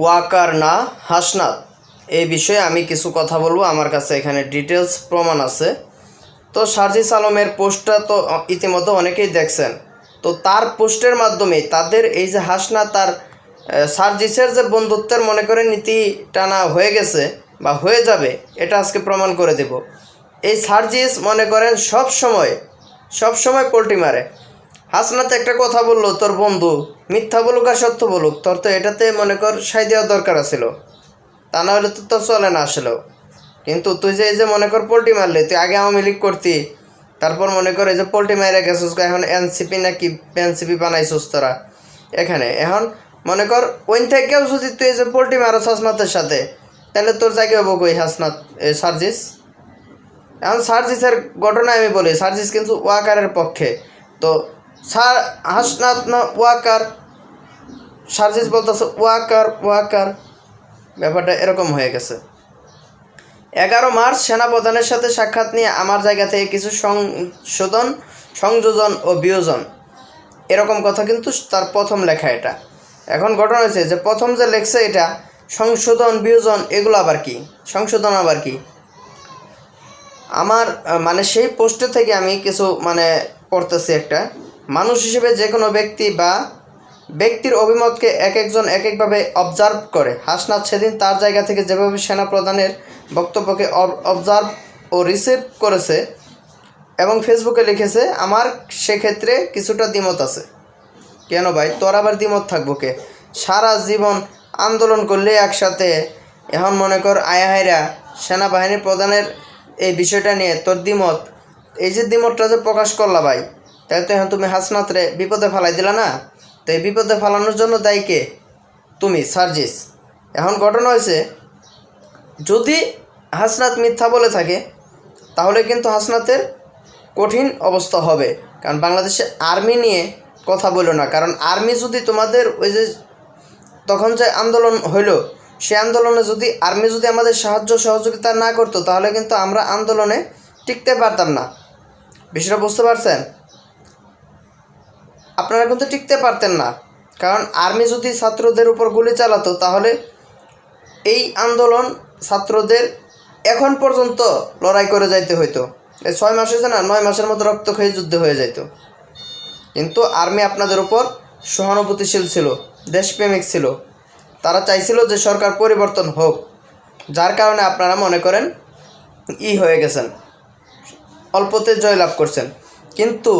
ওয়াকার না হাসনাত। এই বিষয়ে আমি কিছু কথা বলব। আমার কাছে এখানে ডিটেলস প্রমাণ আছে। তো সার্জিস আলমের পোস্টটা তো ইতিমধ্যে অনেকেই দেখছেন। তো তার পোস্টের মাধ্যমে তাদের এই যে হাসনা তার সার্জিসের যে বন্ধুত্বের মনে করে নীতি টানা হয়ে গেছে বা হয়ে যাবে, এটা আজকে প্রমাণ করে দেব। এই সার্জিস মনে করেন সব সময় সব সময় পোলট্রি মারে। হাসনাতে একটা কথা বলল, তোর বন্ধু। মিথ্যা বলুক আর সত্য বলুক, তোর তো এটাতে মনে কর সাই দেওয়ার দরকার আছিল। তা না হলে তো তোর চলে না আসলেও কিন্তু তুই যে এই যে মনে কর পোল্টি মারলি, তুই আগে আওয়ামী লীগ করতি। তারপর মনে কর এই যে পোল্টি মারে গেছিস, এখন এনসিপি নাকি এনসিপি বানাইছিস তোরা। এখানে, এখন মনে কর ওইন থেকেও যদি তুই এই যে পোল্টি মারস হাসনাতের সাথে, তাহলে তোর জায়গায় হব কই হাসনাত সার্জিস? এখন সার্জিসের ঘটনা আমি বলি, সার্জিস কিন্তু ওয়াকারের পক্ষে। তো সার হাসনাত না, ওয়াকার। সার্জিস বলতেছে ওয়াকার ওয়াকার। ব্যাপারটা এরকম হয়ে গেছে। এগারো মার্চ সেনাপ্রধানের সাথে সাক্ষাৎ নিয়ে আমার জায়গা থেকে কিছু সংশোধন, সংযোজন ও বিয়োজন। এরকম কথা কিন্তু তার প্রথম লেখা এটা। এখন ঘটনা হয়েছে যে প্রথম যে লেখছে এটা, সংশোধন, বিয়োজন, এগুলো আবার কি? সংশোধন আবার কি? আমার মানে সেই পোস্টে থেকে আমি কিছু মানে পড়তেছি একটা। মানুষ হিসেবে যে কোনো ব্যক্তি বা ব্যক্তির অভিমতকে এক একজন এক একভাবে অবজার্ভ করে। হাসনাথ সেদিন তার জায়গা থেকে যেভাবে সেনা প্রধানের বক্তব্যকে অবজার্ভ ও রিসিভ করেছে এবং ফেসবুকে লিখেছে, আমার সেক্ষেত্রে কিছুটা দ্বিমত আছে। কেন ভাই? তোর আবার দ্বিমত থাকব কে? সারা জীবন আন্দোলন করলে একসাথে, এখন মনে কর আয়াহাইরা সেনাবাহিনী প্রধানের এই বিষয়টা নিয়ে তোর দ্বিমত। এই যে দ্বিমতটা যে প্রকাশ করলা ভাই তাই তো এখন তুমি হাসনাতরে বিপদে ফালাই দিলা না? তো এই বিপদে ফালানোর জন্য দায়ী কে? তুমি, সার্জিস। এখন ঘটনা হয়েছে, যদি হাসনাত মিথ্যা বলে থাকে, তাহলে কিন্তু হাসনাতের কঠিন অবস্থা হবে। কারণ বাংলাদেশে আর্মি নিয়ে কথা বলো না। কারণ আর্মি যদি তোমাদের ওই যে তখন যে আন্দোলন হইল সে আন্দোলনে যদি আর্মি যদি আমাদের সাহায্য সহযোগিতা না করতো, তাহলে কিন্তু আমরা আন্দোলনে টিকতে পারতাম না। বিষয়টা বুঝতে পারছেন? আপনারা কিন্তু টিকতে পারতেন না। কারণ আর্মি যদি ছাত্রদের উপর গুলি চালাতো, তাহলে এই আন্দোলন ছাত্রদের এখন পর্যন্ত লড়াই করে যাইতে হইতো। এই ছয় মাস হয়েছে না, নয় মাসের মতো রক্ত খেয়ে যুদ্ধ হয়ে যাইতো। কিন্তু আর্মি আপনাদের উপর সহানুভূতিশীল ছিল, দেশপ্রেমিক ছিল। তারা চাইছিল যে সরকার পরিবর্তন হোক, যার কারণে আপনারা মনে করেন ই হয়ে গেছেন, অল্পতে জয়লাভ করছেন। কিন্তু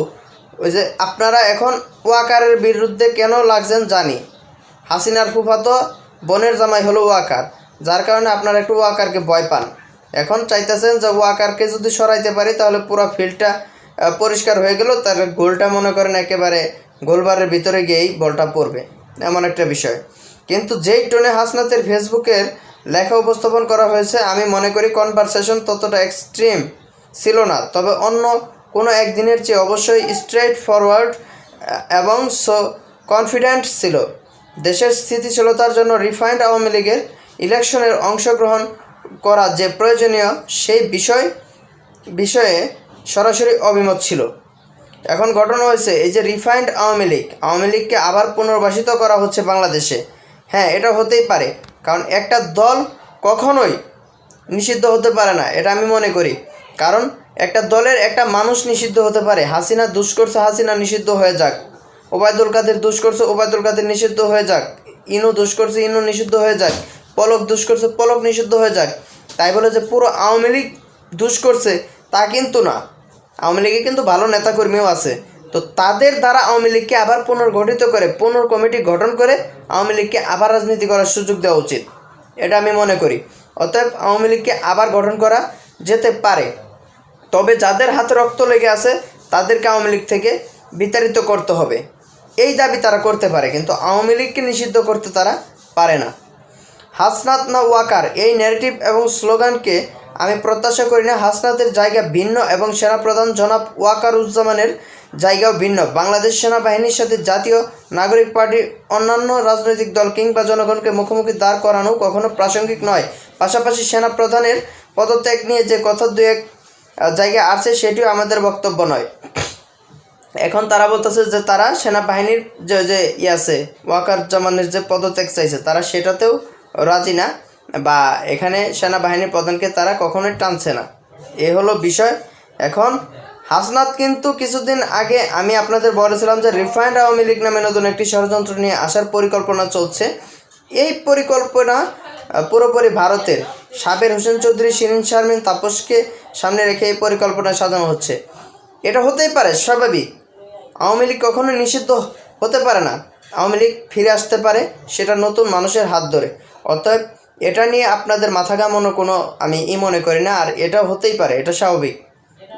ওই যে আপনারা এখন ওয়াকারের বিরুদ্ধে কেন লাগছেন জানি। হাসিনার ফুফাতো বনের জামাই হলো ওয়াকার, যার কারণে আপনারা একটু ওয়াকারকে ভয় পান। এখন চাইতেছেন যে ওয়াকারকে যদি সরাইতে পারি, তাহলে পুরো ফিল্ডটা পরিষ্কার হয়ে গেল। তার গোলটা মনে করেন একেবারে গোলবারের ভিতরে গিয়েই বলটা পড়বে, এমন একটা বিষয়। কিন্তু যেই টোনে হাসনাতের ফেসবুকের লেখা উপস্থাপন করা হয়েছে, আমি মনে করি কনভারসেশন ততটা এক্সট্রিম ছিল না। তবে অন্য কোনো একদিনের চেয়ে অবশ্যই স্ট্রেট ফরওয়ার্ড এবং সো কনফিডেন্ট ছিল। দেশের স্থিতিশীলতার জন্য রিফাইন্ড আওয়ামী লীগের ইলেকশনের অংশগ্রহণ করা যে প্রয়োজনীয় সেই বিষয়, বিষয়ে সরাসরি অভিমত ছিল। এখন ঘটনা হয়েছে, এই যে রিফাইন্ড আওয়ামী লীগ, আওয়ামী লীগকে আবার পুনর্বাসিত করা হচ্ছে বাংলাদেশে। হ্যাঁ এটা হতেই পারে, কারণ একটা দল কখনোই নিষিদ্ধ হতে পারে না, এটা আমি মনে করি। কারণ একটা দলের একটা মানুষ নিষিদ্ধ হতে পারে। হাসিনা দুষ করছে, হাসিনা নিষিদ্ধ হয়ে যাক। ওবায়দুল কাদের দুষ করছে, ওবায়দুল কাদের নিষিদ্ধ হয়ে যাক। ইনু দুষ করছে, ইনু নিষিদ্ধ হয়ে যাক। পলক দুষ করছে, পলক নিষিদ্ধ হয়ে যাক। তাই বলে যে পুরো আওয়ামী লীগ দুষ করছে, তা কিন্তু না। আওয়ামী লীগে কিন্তু ভালো নেতাকর্মীও আছে। তো তাদের দ্বারা আওয়ামী লীগকে আবার পুনর্গঠিত করে, পুনর কমিটি গঠন করে আওয়ামী লীগকে আবার রাজনীতি করার সুযোগ দেওয়া উচিত। এটা আমি মনে করি। অতএব আওয়ামী লীগকে আবার গঠন করা যেতে পারে। তবে যাদের হাতে রক্ত লেগে আছে, তাদেরকে আওয়ামী লীগ থেকে বিতাড়িত করতে হবে। এই দাবি তারা করতে পারে, কিন্তু আওয়ামী লীগকে নিষিদ্ধ করতে তারা পারে না। হাসনাত না ওয়াকার, এই ন্যারেটিভ এবং স্লোগানকে আমি প্রত্যাশা করি না। হাসনাতের জায়গা ভিন্ন এবং সেনাপ্রধান জনাব ওয়াকারুজ্জামানের জায়গাও ভিন্ন। বাংলাদেশ সেনাবাহিনীর সাথে জাতীয় নাগরিক পার্টির অন্যান্য রাজনৈতিক দল কিংবা জনগণকে মুখোমুখি দাঁড় করানো কখনো প্রাসঙ্গিক নয়। পাশাপাশি সেনাপ্রধানের পদত্যাগ নিয়ে যে কথা দু এক জায়গায় আছে সেটিও আমাদের বক্তব্য নয়। এখন তারা বলতেছে যে তারা সেনাবাহিনীর যে যে ই আছে, ওয়াকার জামানের যে পদত্যাগ চাইছে, তারা সেটাতেও রাজি না বা এখানে সেনাবাহিনীর প্রধানকে তারা কখনোই টানছে না। এ হলো বিষয়। এখন হাসনাত কিন্তু কিছুদিন আগে আমি আপনাদের বলেছিলাম যে রিফাইন্ড আওয়ামী লীগ নামে নতুন একটি ষড়যন্ত্র নিয়ে আসার পরিকল্পনা চলছে। এই পরিকল্পনা পুরোপুরি ভারতের সাবের হোসেন চৌধুরী, শিরিন শারমিন, তাপসকে সামনে রেখে এই পরিকল্পনা সাজানো হচ্ছে। এটা হতেই পারে, স্বাভাবিক। আওয়ামী লীগ কখনো নিষিদ্ধ হতে পারে না। আওয়ামী লীগ ফিরে আসতে পারে, সেটা নতুন মানুষের হাত ধরে। অতএব এটা নিয়ে আপনাদের মাথা ঘামানো কোনো আমি ই মনে করি না, আর এটা হতেই পারে, এটা স্বাভাবিক।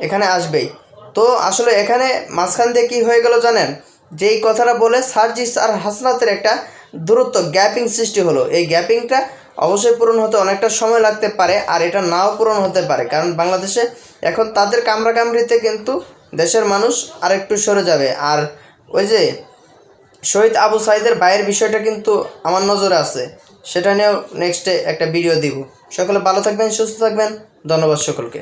এখানে আসবেই। তো আসলে এখানে মাঝখান দিয়ে কী হয়ে গেল জানেন? যে এই কথাটা বলে সার্জিস আর হাসনাতের একটা দূরত্ব, গ্যাপিং সৃষ্টি হলো। এই গ্যাপিংটা অবশ্যই পূরণ হতে অনেকটা সময় লাগতে পারে আর এটা নাও পূরণ হতে পারে। কারণ বাংলাদেশে এখন তাদের কামড়াকামড়িতে কিন্তু দেশের মানুষ আরেকটু সরে যাবে। আর ওই যে শহীদ আবু সাইদের বাইয়ের বিষয়টা কিন্তু আমার নজরে আছে। সেটা নিয়েও নেক্সটে একটা ভিডিও দিব। সকলে ভালো থাকবেন, সুস্থ থাকবেন। ধন্যবাদ সকলকে।